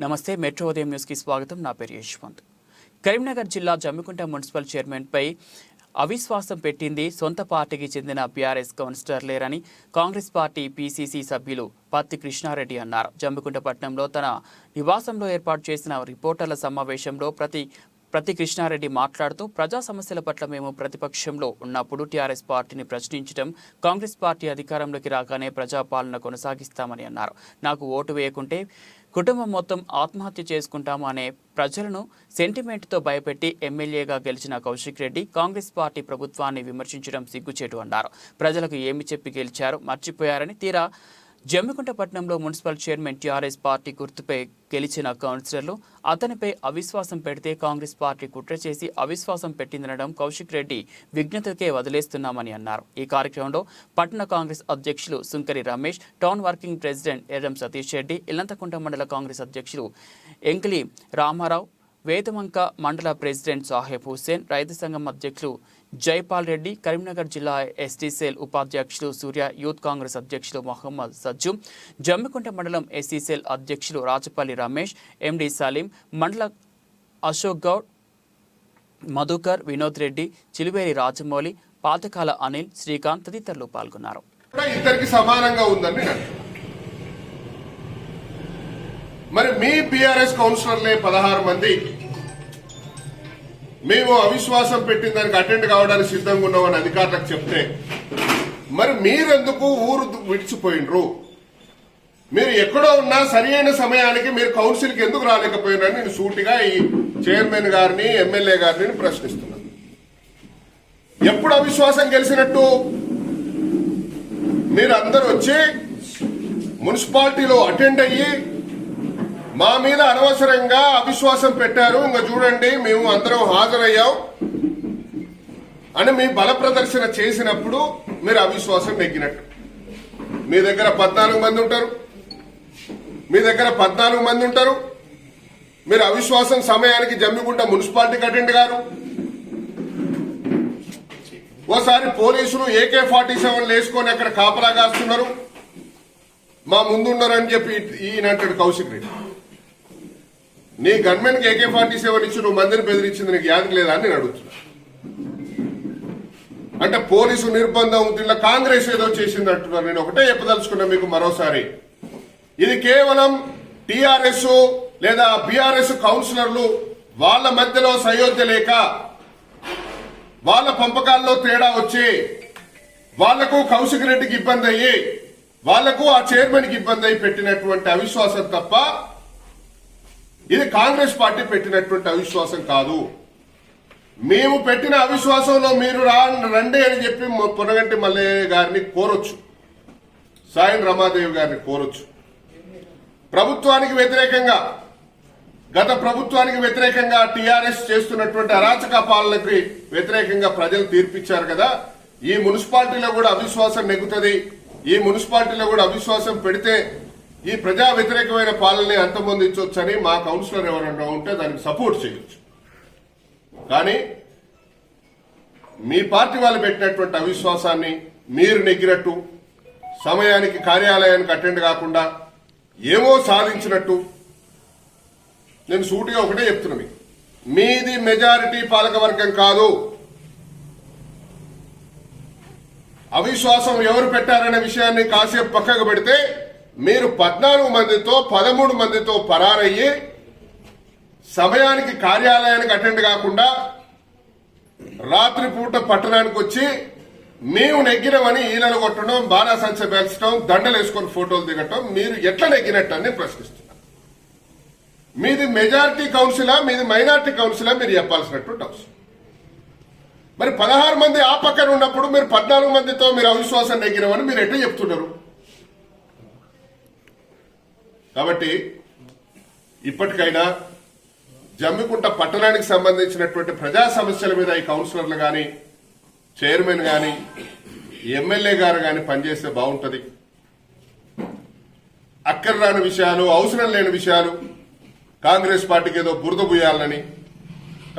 నమస్తే మెట్రో ఉదయం న్యూస్కి స్వాగతం. నా పేరు యశ్వంత్. కరీంనగర్ జిల్లా జమ్మికుంట మున్సిపల్ చైర్మన్పై అవిశ్వాసం పెట్టింది. సొంత పార్టీకి చెందిన బీఆర్ఎస్ కౌన్సిలర్లేరని కాంగ్రెస్ పార్టీ పీసీసీ సభ్యులు పత్తి కృష్ణారెడ్డి అన్నారు. జమ్మికుంట పట్టణంలో తన నివాసంలో ఏర్పాటు చేసిన రిపోర్టర్ల సమావేశంలో ప్రతి ప్రతి కృష్ణారెడ్డి మాట్లాడుతూ ప్రజా సమస్యల పట్ల మేము ప్రతిపక్షంలో ఉన్నప్పుడు టీఆర్ఎస్ పార్టీని ప్రశ్నించడం కాంగ్రెస్ పార్టీ అధికారంలోకి రాగానే ప్రజాపాలన కొనసాగిస్తామని అన్నారు. నాకు ఓటు వేయకుంటే కుటుంబం మొత్తం ఆత్మహత్య చేసుకుంటాము అనే ప్రజలను సెంటిమెంట్తో భయపెట్టి ఎమ్మెల్యేగా గెలిచిన కౌశిక్ రెడ్డి కాంగ్రెస్ పార్టీ ప్రభుత్వాన్ని విమర్శించడం సిగ్గుచేటు అన్నారు. ప్రజలకు ఏమి చెప్పి గెలిచారు? మర్చిపోయారని తీరా జమ్మికుంట పట్టణంలో మున్సిపల్ చైర్మన్ టీఆర్ఎస్ పార్టీ గుర్తుపై గెలిచిన కౌన్సిలర్లు అతనిపై అవిశ్వాసం పెడితే కాంగ్రెస్ పార్టీ కుట్ర చేసి అవిశ్వాసం పెట్టిందనడం కౌశిక్ రెడ్డి విజ్ఞతకే వదిలేస్తున్నామని అన్నారు. ఈ కార్యక్రమంలో పట్టణ కాంగ్రెస్ అధ్యక్షులు Sunkari Ramesh town working president Erram Satish Reddy Illanthakunta మండల కాంగ్రెస్ అధ్యక్షులు ఎంకిలి రామారావు వేదవంక మండల ప్రెసిడెంట్ సాహెబ్ హుస్సేన్ రైతు సంఘం అధ్యక్షులు జైపాల్ రెడ్డి కరీంనగర్ జిల్లా ఎస్టీసీఎల్ ఉపాధ్యక్షులు సూర్య యూత్ కాంగ్రెస్ అధ్యక్షులు మొహమ్మద్ సజ్జు జమ్మికుంట మండలం ఎస్టీసీఎల్ అధ్యక్షులు రాజపల్లి రమేష్ ఎండి సలీం మండల అశోక్ గౌడ్ మధుకర్ వినోద్ రెడ్డి చిలువేరి రాజమౌళి పాతకాల అనిల్ శ్రీకాంత్ తదితరులు పాల్గొన్నారు. ఇద్దరికి సమానంగా ఉందని మరి మీ బీఆర్ఎస్ కౌన్సిలర్లే పదహారు మంది. మేము అవిశ్వాసం పెట్టిన దానికి అటెండ్ కావడానికి సిద్ధంగా ఉన్నామని అధికారులకు చెప్తే మరి మీరెందుకు ఊరు విడిచిపోయినరు? మీరు ఎక్కడో ఉన్నా సరి అయిన సమయానికి మీరు కౌన్సిల్కి ఎందుకు రాలేకపోయినారని నేను సూటిగా ఈ చైర్మన్ గారిని ఎమ్మెల్యే గారిని ప్రశ్నిస్తున్నాను. ఎప్పుడు అవిశ్వాసం గెలిచినట్టు? మీరు వచ్చి మున్సిపాలిటీలో అటెండ్ అయ్యి మా మీద అనవసరంగా అవిశ్వాసం పెట్టారు. ఇంకా చూడండి మేము అందరం హాజరయ్యాం. అని మీ బల ప్రదర్శన చేసినప్పుడు మీరు అవిశ్వాసం నెగ్గినట్టు. మీ దగ్గర పద్నాలుగు మంది ఉంటారు. మీ దగ్గర పద్నాలుగు మంది ఉంటారు. మీరు అవిశ్వాసం సమయానికి జమ్మిగుంట మున్సిపాలిటీకి అటెండ్ గారు. ఓసారి పోలీసులు ఏకే ఫార్టీ సెవెన్ వేసుకొని అక్కడ కాపలా కాస్తున్నారు. మా ముందున్నారని చెప్పి ఈయన అంటాడు కౌశిక్ రెడ్డి. నీ గన్మెన్ ఏకే ఫార్టీ సెవెన్ ఇచ్చి నువ్వు మందిని బెదిరించింది నీకు యాదకి లేదా అని నేను అడుగుతున్నా. అంటే పోలీసు నిర్బంధం దీనిలో కాంగ్రెస్ ఏదో చేసింది అంటున్నారు. నేను ఒకటే చెప్పదలుచుకున్నా మీకు మరోసారి. ఇది కేవలం టిఆర్ఎస్ లేదా బీఆర్ఎస్ కౌన్సిలర్లు వాళ్ళ మధ్యలో సయోధ్య లేక వాళ్ళ పంపకాల్లో తేడా వచ్చి వాళ్ళకు కౌశిక్ రెడ్డికి ఇబ్బంది అయ్యి వాళ్ళకు ఆ చైర్మన్కి ఇబ్బంది అయ్యి పెట్టినటువంటి అవిశ్వాసం తప్ప ఇది కాంగ్రెస్ పార్టీ పెట్టినటువంటి అవిశ్వాసం కాదు. మేము పెట్టిన అవిశ్వాసంలో మీరు రండి అని చెప్పి పొనగంటి మల్లయ్య గారిని కోరొచ్చు. సాయం రమాదేవి గారిని కోరొచ్చు. ప్రభుత్వానికి వ్యతిరేకంగా గత ప్రభుత్వానికి వ్యతిరేకంగా టీఆర్ఎస్ చేస్తున్నటువంటి అరాచక పాలనకి వ్యతిరేకంగా ప్రజలు తీర్పిచ్చారు కదా. ఈ మున్సిపాలిటీలో కూడా అవిశ్వాసం నెగ్గుతుంది. ఈ మున్సిపాలిటీలో కూడా అవిశ్వాసం పెడితే ఈ ప్రజా వ్యతిరేకమైన పాలనని అంతమొందించవచ్చని మా కౌన్సిలర్ ఎవరన్నా ఉంటే దానికి సపోర్ట్ చేయొచ్చు. కానీ మీ పార్టీ వాళ్ళు పెట్టినటువంటి అవిశ్వాసాన్ని మీరు నెగ్గినట్టు సమయానికి కార్యాలయానికి అటెండ్ కాకుండా ఏమో సాధించినట్టు నేను సూటిగా ఒకటే చెప్తున్నా మీది మెజారిటీ పాలకవర్గం కాదు. అవిశ్వాసం ఎవరు పెట్టారనే విషయాన్ని కాసేపు పక్కకు పెడితే మీరు పద్నాలుగు మందితో పదమూడు మందితో పరారయ్యి సమయానికి కార్యాలయానికి అటెండ్ కాకుండా రాత్రిపూట పట్టణానికి వచ్చి మేము నెగ్గినమని ఈలలు కొట్టడం బాణాసంచ పేల్చడం దండలు వేసుకొని ఫోటోలు దిగటం మీరు ఎట్లా నెగ్గినట్టు అని ప్రశ్నిస్తున్నాను మీది మెజారిటీ కౌన్సిలా మీది మైనార్టీ కౌన్సిలా మీరు చెప్పాల్సినటువంటి అవసరం. మరి పదహారు మంది ఆ పక్కన ఉన్నప్పుడు మీరు పద్నాలుగు మందితో మీరు అవిశ్వాసం నెగ్గినమని మీరు ఎట్లా చెప్తున్నారు? కాబట్టి ఇప్పటికైనా జమ్మికుంట పట్టణానికి సంబంధించినటువంటి ప్రజా సమస్యల మీద ఈ కౌన్సిలర్లు కానీ చైర్మన్ కానీ ఎమ్మెల్యే గారు కానీ పనిచేస్తే బాగుంటుంది. అక్కర్రాని విషయాలు అవసరం లేని విషయాలు కాంగ్రెస్ పార్టీకి ఏదో బురద బుయ్యాలని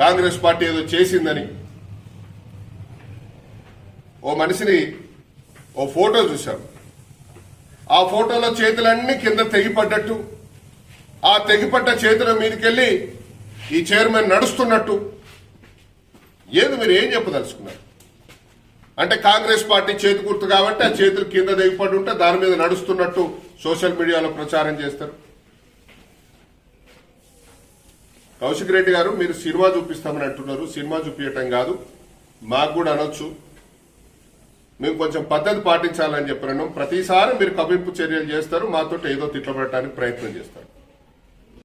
కాంగ్రెస్ పార్టీ ఏదో చేసిందని ఓ మనిషిని ఓ ఫోటో చూశాం. ఆ ఫోటోలో చేతులన్నీ కింద తెగిపడ్డట్టు. ఆ తెగిపడ్డ చేతుల మీదకెళ్ళి ఈ చైర్మన్ నడుస్తున్నట్టు. ఏది మీరు ఏం చెప్పదలుచుకున్నారు? అంటే కాంగ్రెస్ పార్టీ చేతి గుర్తు కాబట్టి ఆ చేతులు కింద దిగిపడి ఉంటే దాని మీద నడుస్తున్నట్టు సోషల్ మీడియాలో ప్రచారం చేస్తారు. కౌశిక్ రెడ్డి గారు మీరు సినిమా చూపిస్తామని అంటున్నారు. సినిమా చూపించటం కాదు. మాకు కూడా అనొచ్చు. మేము కొంచెం పద్ధతి పాటించాలని చెప్పినాను ప్రతిసారి మీరు కవింపు చర్యలు చేస్తారు మాతో ఏదో తిట్లబడటానికి ప్రయత్నం చేస్తారు.